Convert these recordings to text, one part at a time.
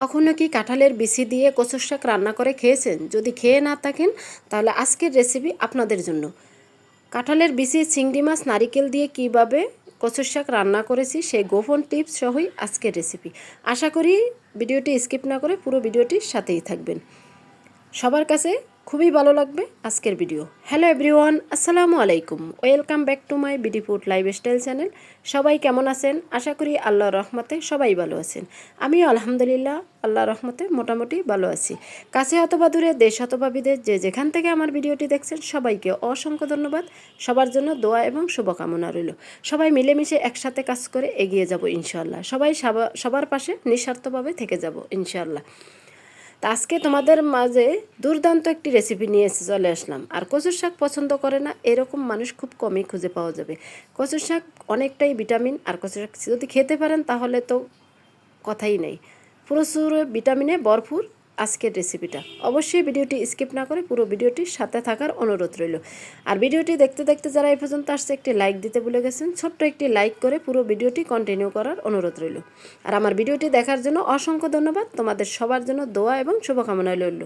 কখনো কি কাঁঠালের বিচি দিয়ে কচুর শাক রান্না করে খেয়েছেন? যদি খেয়ে না থাকেন, তাহলে আজকের রেসিপি আপনাদের জন্য। কাঁঠালের বিচি চিংড়ি মাছ, নারিকেল দিয়ে কীভাবে কচুর শাক রান্না করেছি, সেই গোপন টিপস সহই আজকের রেসিপি আশা করি ভিডিওটি স্কিপ না করে পুরো ভিডিওটির সাথেই থাকবেন। সবার কাছে খুবই ভালো লাগবে আজকের ভিডিও। হ্যালো এভরিওয়ান আসসালামু আলাইকুম। Welcome back to my BD food lifestyle channel সবাই কেমন আছেন? আশা করি আল্লাহর রহমতে সবাই ভালো আছেন। আমিও আলহামদুলিল্লাহ, আল্লাহর রহমতে মোটামুটি ভালো আছি। কাছে অথবা দূরে, দেশ অথবা বিদেশ, যে যেখান থেকে আমার ভিডিওটি দেখছেন, সবাইকে অসংখ্য ধন্যবাদ। সবার জন্য দোয়া এবং শুভকামনা রইল। সবাই মিলেমিশে একসাথে কাজ করে এগিয়ে যাব ইনশাল্লাহ সবাই সবা- সবার পাশে নিঃস্বার্থভাবে থেকে যাব ইনশাল্লাহ তা আজকে তোমাদের মাঝে দুর্দান্ত একটি রেসিপি নিয়ে এসে চলে আসলাম। আর কচুর শাক পছন্দ করে না, এরকম মানুষ খুব কমই খুঁজে পাওয়া যাবে। কচুর শাক অনেকটাই ভিটামিন আর কচুর শাক যদি খেতে পারেন তাহলে তো কথাই নেই। প্রচুর ভিটামিনে ভরপুর আজকের রেসিপিটা অবশ্যই ভিডিওটি স্কিপ না করে পুরো ভিডিওটির সাথে থাকার অনুরোধ রইল। আর ভিডিওটি দেখতে দেখতে যারা এই পর্যন্ত আসছে, একটি লাইক দিতে ভুলে গেছেন, ছোট্ট একটি লাইক করে পুরো ভিডিওটি কন্টিনিউ করার অনুরোধ রইল। আর আমার ভিডিওটি দেখার জন্য অসংখ্য ধন্যবাদ। তোমাদের সবার জন্য দোয়া এবং শুভকামনা রইল।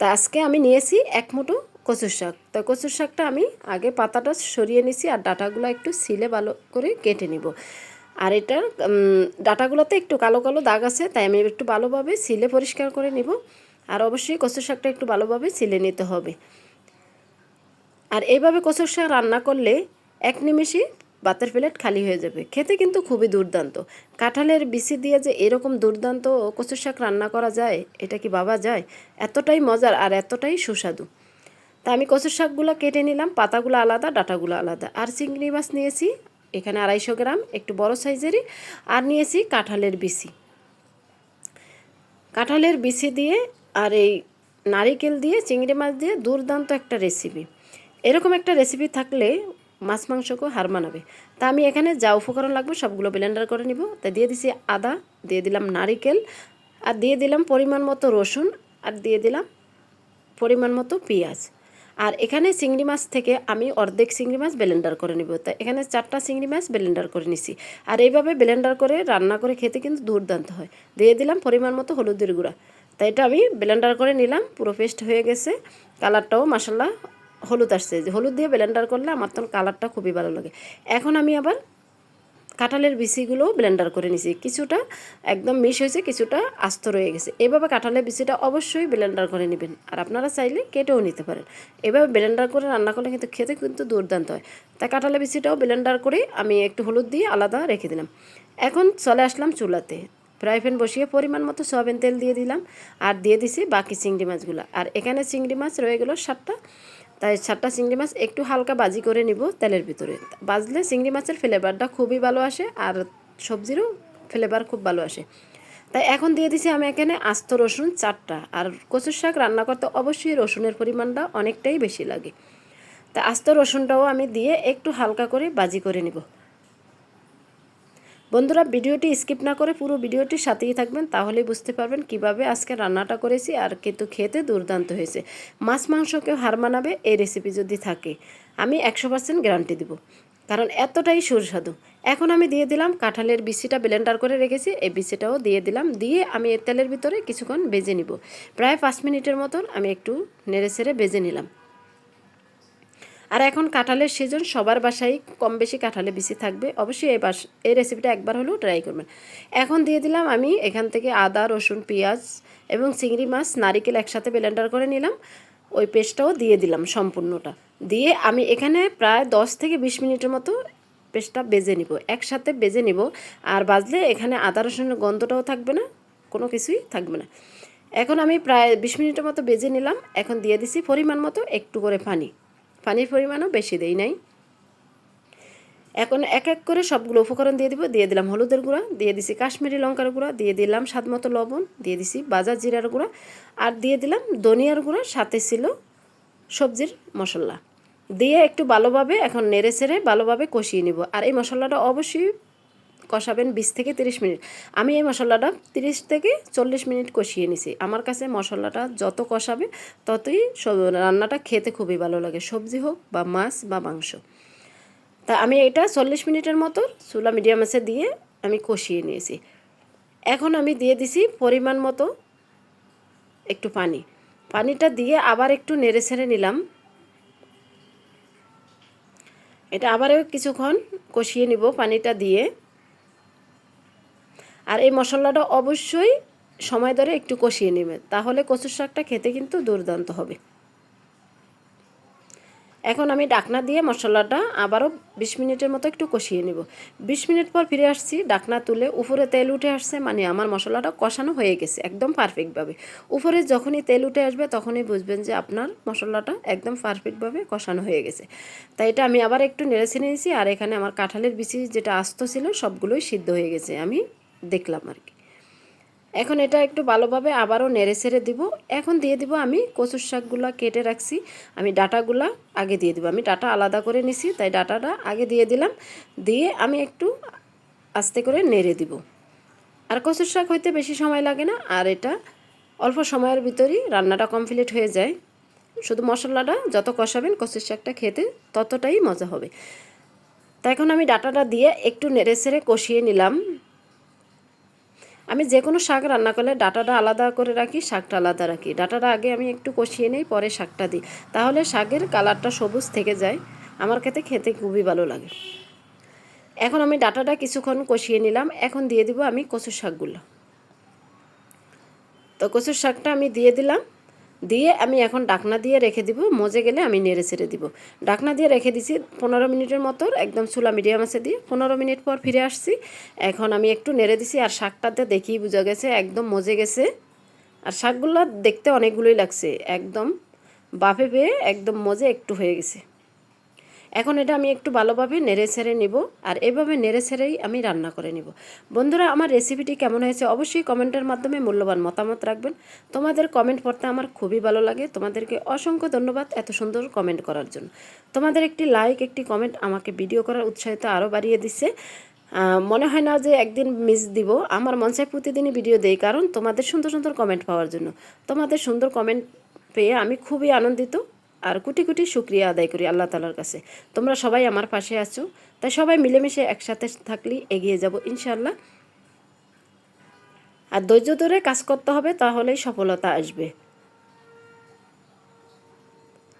তা আজকে আমি নিয়েছি এক মুঠো কচুর শাক। তো কচুর শাকটা আমি আগে পাতাটা সরিয়ে নিছি আর ডাটাগুলো একটু সিলে ভালো করে কেটে নিব। আর এটার ডাটাগুলোতে একটু কালো কালো দাগ আছে, তাই আমি একটু ভালোভাবে সিলে পরিষ্কার করে নিব। আর অবশ্যই কচুর শাকটা একটু ভালোভাবে সিলে নিতে হবে। আর এইভাবে কচুর শাক রান্না করলে এক নিমেষে ভাতের প্লেট খালি হয়ে যাবে। খেতে কিন্তু খুবই দুর্দান্ত। কাঁঠালের বিচি দিয়ে যে এরকম দুর্দান্ত কচুর শাক রান্না করা যায়, এটা কি বাবা যায়? এতটাই মজার আর এতটাই সুস্বাদু। তা আমি কচুর শাকগুলো কেটে নিলাম, পাতাগুলো আলাদা, ডাটাগুলো আলাদা। আর চিংড়ি মাছ নিয়েছি এখানে আড়াইশো গ্রাম, একটু বড় সাইজেরই, আর নিয়েছি কাঁঠালের বিসি কাঁঠালের বিসি দিয়ে আর এই নারিকেল দিয়ে, চিংড়ি মাছ দিয়ে দুর্দান্ত একটা রেসিপি এরকম একটা রেসিপি থাকলে মাছ মাংসকেও হার মানাবে। তা আমি এখানে যা উপকরণ লাগবে সবগুলো ব্লেন্ডার করে নিব। তা দিয়ে দিছি আদা, দিয়ে দিলাম নারিকেল, আর দিয়ে দিলাম পরিমাণ মতো রসুন, আর দিয়ে দিলাম পরিমাণ মতো পেঁয়াজ। আর এখানে চিংড়ি মাছ থেকে আমি অর্ধেক চিংড়ি মাছ ব্লেন্ডার করে নিব। তাই এখানে চারটা চিংড়ি মাছ ব্লেন্ডার করে নিছি। আর এইভাবে ব্লেন্ডার করে রান্না করে খেতে কিন্তু দুর্দান্ত হয়। দিয়ে দিলাম পরিমাণ মতো হলুদের গুঁড়া। তাই এটা আমি ব্লেন্ডার করে নিলাম, পুরো পেস্ট হয়ে গেছে। কালারটাও মাসাল্লাহ হলুদ আসছে। যে হলুদ দিয়ে ব্লেন্ডার করলে আমার তখন কালারটা খুবই ভালো লাগে। এখন আমি আবার কাঁঠালের বিচিগুলোও ব্লেন্ডার করে নিছি। কিছুটা একদম মিশ হয়েছে, কিছুটা আস্ত রয়ে গেছে। এভাবে কাঁঠালের বিচিটা অবশ্যই ব্লেন্ডার করে নেবেন। আর আপনারা চাইলে কেটেও নিতে পারেন। এভাবে ব্লেন্ডার করে রান্না করলে কিন্তু খেতে কিন্তু দুর্দান্ত হয়। তাই কাঁঠালের বিচিটাও ব্লেন্ডার করে আমি একটু হলুদ দিয়ে আলাদা রেখে দিলাম। এখন চলে আসলাম চুলাতে। ফ্রাই প্যান বসিয়ে পরিমাণ মতো সয়াবিন তেল দিয়ে দিলাম। আর দিয়ে দিছি বাকি চিংড়ি মাছগুলো। আর এখানে চিংড়ি মাছ রয়ে গেল সাতটা। তাই সাতটা চিংড়ি মাছ একটু হালকা বাজি করে নিব তেলের ভিতরে। বাজলে চিংড়ি মাছের ফ্লেভারটা খুবই ভালো আসে আর সবজিরও ফ্লেভার খুব ভালো আসে। তাই এখন দিয়ে দিছি আমি এখানে আস্ত রসুন চারটা আর কচুর শাক রান্না করতে অবশ্যই রসুনের পরিমাণটা অনেকটাই বেশি লাগে। তা আস্ত রসুনটাও আমি দিয়ে একটু হালকা করে বাজি করে নিব। বন্ধুরা, ভিডিওটি স্কিপ না করে পুরো ভিডিওটির সাথেই থাকবেন, তাহলেই বুঝতে পারবেন কীভাবে আজকে রান্নাটা করেছি আর কিন্তু খেতে দুর্দান্ত হয়েছে। মাছ মাংসকেও হার মানাবে, এই রেসিপি যদি থাকে, আমি একশো পার্সেন্ট গ্যারান্টি দেবো। কারণ এতটাই সুস্বাদু। এখন আমি দিয়ে দিলাম কাঁঠালের বিচিটা ব্লেন্ডার করে রেখেছি, এই বিচিটাও দিয়ে দিলাম, দিয়ে আমি এর তেলের ভিতরে কিছুক্ষণ বেজে নিব। প্রায় পাঁচ মিনিটের মতন আমি একটু নেড়ে ছেড়ে বেজে নিলাম। আর এখন কাঁঠালের সিজন সবার বাসায় কম বেশি কাঁঠালে বেশি থাকবে। অবশ্যই এই বাস এই রেসিপিটা একবার হলেও ট্রাই করবেন। এখন দিয়ে দিলাম আমি এখান থেকে আদা, রসুন, পেঁয়াজ এবং চিংড়ি মাছ, নারিকেল একসাথে ব্লেন্ডার করে নিলাম। ওই পেস্টটাও দিয়ে দিলাম সম্পূর্ণটা। দিয়ে আমি এখানে প্রায় দশ থেকে বিশ মিনিটের মতো পেস্টটা বেজে নিব। একসাথে বেজে নিব। আর বাজলে এখানে আদা, রসুনের গন্ধটাও থাকবে না, কোনো কিছুই থাকবে না। এখন আমি প্রায় বিশ মিনিটের মতো বেজে নিলাম। এখন দিয়ে দিছি পরিমাণ মতো একটু করে পানি। পানির পরিমাণও বেশি দেই নাই। এখন এক এক করে সবগুলো উপকরণ দিয়ে দিব। দিয়ে দিলাম হলুদের গুঁড়া, দিয়ে দিছি কাশ্মীরি লঙ্কার গুঁড়া, দিয়ে দিলাম স্বাদ মতো লবণ, দিয়ে দিছি বাজার জিরার গুঁড়া, আর দিয়ে দিলাম ধনিয়ার গুঁড়া, সাথে ছিল সবজির মশলা। দিয়ে একটু ভালোভাবে এখন নেড়ে ছেড়ে ভালোভাবে কষিয়ে নিব। আর এই মশলাটা অবশ্যই কষাবেন বিশ থেকে তিরিশ মিনিট। আমি এই মশলাটা তিরিশ থেকে চল্লিশ মিনিট কষিয়ে নিছি। আমার কাছে মশলাটা যত কষাবে ততই রান্নাটা খেতে খুবই ভালো লাগে, সবজি হোক বা মাছ বা মাংস। তা আমি এটা চল্লিশ মিনিটের মতো চুলা মিডিয়াম আছে দিয়ে আমি কষিয়ে নিয়েছি। এখন আমি দিয়ে দিছি পরিমাণ মতো একটু পানি। পানিটা দিয়ে আবার একটু নেড়ে ছেড়ে নিলাম। এটা আবারও কিছুক্ষণ কষিয়ে নিব পানিটা দিয়ে। আর এই মশলাটা অবশ্যই সময় ধরে একটু কষিয়ে নেবে তাহলে কচুর শাকটা খেতে কিন্তু দুর্দান্ত হবে। এখন আমি ডাকনা দিয়ে মশলাটা আবারও বিশ মিনিটের মতো একটু কষিয়ে নেব। বিশ মিনিট পর ফিরে আসছি, ডাকনা তুলে উপরে তেল উঠে আসছে মানে আমার মশলাটা কষানো হয়ে গেছে একদম পারফেক্টভাবে উপরে যখনই তেল উঠে আসবে তখনই বুঝবেন যে আপনার মশলাটা একদম পারফেক্টভাবে কষানো হয়ে গেছে। তাই এটা আমি আবার একটু নেড়েছে নিয়েছি, আর এখানে আমার কাঁঠালের বিচি যেটা আস্ত ছিল সবগুলোই সিদ্ধ হয়ে গেছে। আমি দেখলাম আর কি। এখন এটা একটু ভালোভাবে আবারও নেড়ে ছেড়ে দিব। এখন দিয়ে দিব আমি কচুর শাকগুলো কেটে রাখছি। আমি ডাটাগুলা আগে দিয়ে দিব। আমি ডাটা আলাদা করে নিছি, তাই ডাটাটা আগে দিয়ে দিলাম। দিয়ে আমি একটু আস্তে করে নেড়ে দিব। আর কচুর শাক হইতে বেশি সময় লাগে না, আর এটা অল্প সময়ের ভিতরেই রান্নাটা কমপ্লিট হয়ে যায়। শুধু মশলাটা যত কষাবেন কচুর শাকটা খেতে ততটাই মজা হবে। তা এখন আমি ডাটাটা দিয়ে একটু নেড়ে ছেড়ে কষিয়ে নিলাম। আমি যে কোনো শাক রান্না করলে ডাটাটা আলাদা করে রাখি, শাকটা আলাদা রাখি। ডাটাটা আগে আমি একটু কষিয়ে নিই, পরে শাকটা দিই। তাহলে শাকের কালারটা সবুজ থেকে যায়। আমার খেতে খেতে খুবই ভালো লাগে। এখন আমি ডাটাটা কিছুক্ষণ কষিয়ে নিলাম। এখন দিয়ে দিব আমি কচুর শাকগুলো। তো কচুর শাকটা আমি দিয়ে দিলাম। দিয়ে আমি এখন ডাকনা দিয়ে রেখে দিব, মজে গেলে আমি নেড়ে ছেড়ে দিব। ডাকনা দিয়ে রেখে দিছি পনেরো মিনিটের মতো, একদম চুলা মিডিয়াম আছে দিয়ে পনেরো মিনিট পর ফিরে আসছি। এখন আমি একটু নেড়ে দিছি আর শাকটাতে দেখি বোঝা গেছে একদম মজে গেছে। আর শাকগুলো দেখতে অনেকগুলোই লাগছে, একদম বাফে পেয়ে একদম মজে একটু হয়ে গেছে। এখন এটা আমি একটু ভালোভাবে নেড়ে ছেড়ে নিব আর এভাবে নেড়ে ছেড়েই আমি রান্না করে নিব। বন্ধুরা, আমার রেসিপিটি কেমন হয়েছে অবশ্যই কমেন্টের মাধ্যমে মূল্যবান মতামত রাখবেন। তোমাদের কমেন্ট পড়তে আমার খুবই ভালো লাগে। তোমাদেরকে অসংখ্য ধন্যবাদ এত সুন্দর কমেন্ট করার জন্য। তোমাদের একটি লাইক একটি কমেন্ট আমাকে ভিডিও করার উৎসাহিত আরও বাড়িয়ে দিচ্ছে। মনে হয় না যে একদিন মিস দিব। আমার মন চাই প্রতিদিনই ভিডিও দেই কারণ তোমাদের সুন্দর সুন্দর কমেন্ট পাওয়ার জন্য। তোমাদের সুন্দর কমেন্ট পেয়ে আমি খুবই আনন্দিত। আর কোটি কোটি শুক্রিয়া আদায় করি আল্লাহ তালার কাছে। তোমরা সবাই আমার পাশে আছো, তাই সবাই মিলেমিশে একসাথে থাকলেই এগিয়ে যাব ইনশাল্লাহ আর ধৈর্য ধরে কাজ করতে হবে, তাহলেই সফলতা আসবে।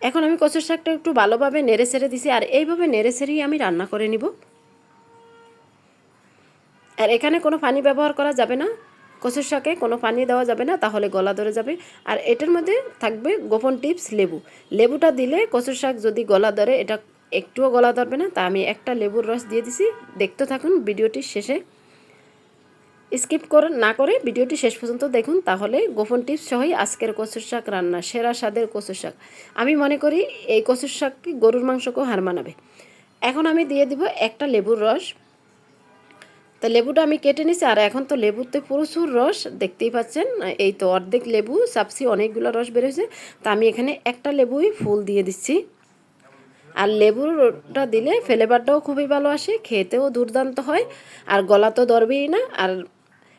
এখন আমি কচুর শাকটা একটু ভালোভাবে নেড়ে ছেড়ে দিছি, আর এইভাবে নেড়ে ছেড়েই আমি রান্না করে নিব। আর এখানে কোনো পানি ব্যবহার করা যাবে না। কচুর শাকে কোনো পানি দেওয়া যাবে না, তাহলে গলা ধরে যাবে। আর এটার মধ্যে থাকবে গোপন টিপস লেবু। লেবুটা দিলে কচুর শাক যদি গলা ধরে, এটা একটুও গলা ধরবে না, তা আমি একটা লেবুর রস দিয়ে দিছি। দেখতে থাকুন ভিডিওটির শেষে। স্কিপ করে না করে ভিডিওটি শেষ পর্যন্ত দেখুন, তাহলে গোপন টিপস সহই আজকের কচুর শাক রান্না, সেরা স্বাদের কচুর শাক। আমি মনে করি এই কচুর শাককে গরুর মাংসকেও হার মানাবে। এখন আমি দিয়ে দিব একটা লেবুর রস। তো লেবুটা আমি কেটে নিছি, আর এখন তো লেবুতে প্রচুর রস, দেখতেই পাচ্ছেন, এই তো অর্ধেক লেবু সাপসি অনেকগুলো রস বেরোয়েছে তা আমি এখানে একটা লেবুই ফুল দিয়ে দিচ্ছি। আর লেবুটা দিলে ফ্লেভারটাও খুবই ভালো আসে, খেতেও দুর্দান্ত হয়, আর গলা তো ধরবেই না, আর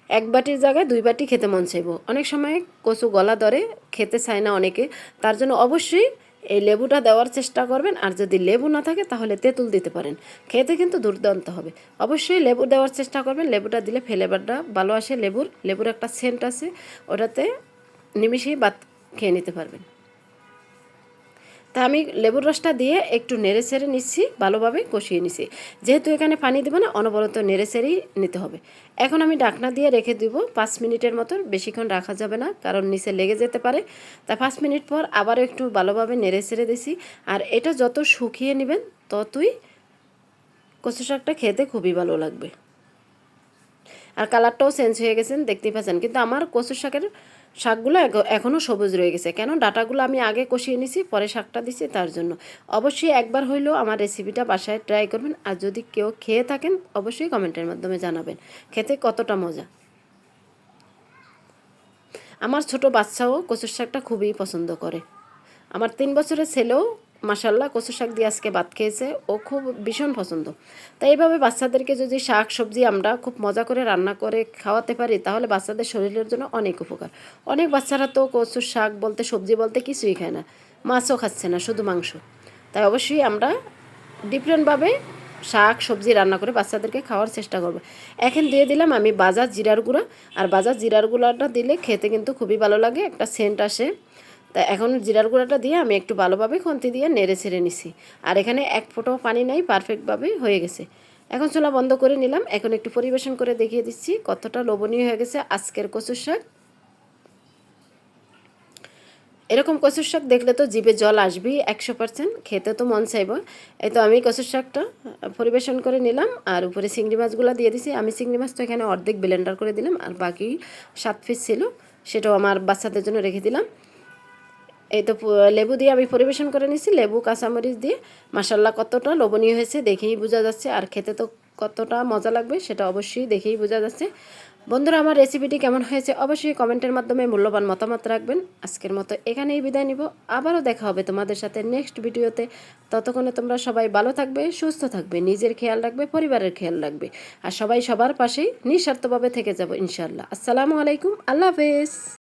এক বাটির জায়গায় দুই বাটি খেতে মন চাইব। অনেক সময় কচু গলা ধরে, খেতে চায় না অনেকে, তার জন্য অবশ্যই এই লেবুটা দেওয়ার চেষ্টা করবেন, আর যদি লেবু না থাকে তাহলে তেঁতুল দিতে পারেন। খেতে কিন্তু দুর্দান্ত হবে। অবশ্যই লেবু দেওয়ার চেষ্টা করবেন, লেবুটা দিলে ফ্লেভারটা ভালো আসে, লেবুর লেবুর একটা সেন্ট আছে, ওটাতে নিমিশেই বাদ খেয়ে নিতে পারবেন। তা আমি লেবুর রসটা দিয়ে একটু নেড়ে ছেড়ে নিচ্ছি, ভালোভাবে কষিয়ে নিচ্ছি। যেহেতু এখানে পানি দেবো না, অনবরত নেড়ে ছেড়েই নিতে হবে। এখন আমি ডাকনা দিয়ে রেখে দিব, পাঁচ মিনিটের মতো, বেশিক্ষণ রাখা যাবে না, কারণ নিচে লেগে যেতে পারে। তা পাঁচ মিনিট পর আবারও একটু ভালোভাবে নেড়ে ছেড়ে দিছি, আর এটা যত শুকিয়ে নেবেন, ততই কচু শাকটা খেতে খুবই ভালো লাগবে। আর কালারটাও চেঞ্জ হয়ে গেছেন দেখতেই পাচ্ছেন। কিন্তু আমার কচু শাকের শাকগুলো এখনও সবুজ রয়ে গেছে। কেন? ডাটাগুলো আমি আগে কষিয়ে নিছি, পরে শাকটা দিছি তার জন্য। অবশ্যই একবার হইলেও আমার রেসিপিটা বাসায় ট্রাই করবেন। আর যদি কেউ খেয়ে থাকেন, অবশ্যই কমেন্টের মাধ্যমে জানাবেন। খেতে কতটা মজা। আমার ছোট বাচ্চাও কচুর শাকটা খুবই পছন্দ করে। আমার তিন বছরের ছেলেও মাসাল্লাহ কচু শাক দিয়ে আজকে ভাত খেয়েছে। ও খুব ভীষণ পছন্দ। তাই এইভাবে বাচ্চাদেরকে যদি শাক, সবজি আমরা খুব মজা করে রান্না করে খাওয়াতে পারি, তাহলে বাচ্চাদের শরীরের জন্য অনেক উপকার। অনেক বাচ্চারা তো কচুর শাক বলতে, সবজি বলতে কিছুই খায় না। মাছও খাচ্ছে না, শুধু মাংস। তাই অবশ্যই আমরা ডিফারেন্টভাবে শাক, সবজি রান্না করে বাচ্চাদেরকে খাওয়ার চেষ্টা করব। এখন দিয়ে দিলাম আমি বাজার জিরার গুঁড়া। আর বাজার জিরার গুঁড়াটা দিলে খেতে কিন্তু খুবই ভালো লাগে, একটা সেন্ট আসে। তা এখন জিরার গুঁড়াটা দিয়ে আমি একটু ভালোভাবে খন্তি দিয়ে নেড়ে ছেড়ে নিছি। আর এখানে এক ফোঁটাও পানি নাই পারফেক্টভাবে হয়ে গেছে। এখন চুলা বন্ধ করে নিলাম। এখন একটু পরিবেশন করে দেখিয়ে দিচ্ছি কতটা লোভনীয় হয়ে গেছে আজকের কচুর শাক। এরকম কচুর শাক দেখলে তো জিভে জল আসবেই একশো পার্সেন্ট খেতে তো মন চাইব। এই তো আমি কচুর শাকটা পরিবেশন করে নিলাম আর উপরে চিংড়ি মাছগুলো দিয়ে দিছি। আমি চিংড়ি মাছ তো এখানে অর্ধেক ব্লেন্ডার করে দিলাম আর বাকি সাত পিস ছিল, সেটাও আমার বাচ্চাদের জন্য রেখে দিলাম। এই তো লেবু দিয়ে আমি পরিবেশন করে নিছি। লেবু, কাঁচামরিচ দিয়ে। মাসাল্লাহ কতটা লোভনীয় হয়েছে দেখেই বোঝা যাচ্ছে। আর খেতে তো কতটা মজা লাগবে সেটা অবশ্যই দেখেই বোঝা যাচ্ছে। বন্ধুরা, আমার রেসিপিটি কেমন হয়েছে অবশ্যই কমেন্টের মাধ্যমে মূল্যবান মতামত রাখবেন। আজকের মতো এখানেই বিদায় নিব। আবারও দেখা হবে তোমাদের সাথে নেক্সট ভিডিওতে ততক্ষণে তোমরা সবাই ভালো থাকবে, সুস্থ থাকবে, নিজের খেয়াল রাখবে, পরিবারের খেয়াল রাখবে। আর সবাই সবার পাশেই নিঃস্বার্থভাবে থেকে যাব ইনশাল্লাহ আসসালামু আলাইকুম, আল্লাহ হাফেজ।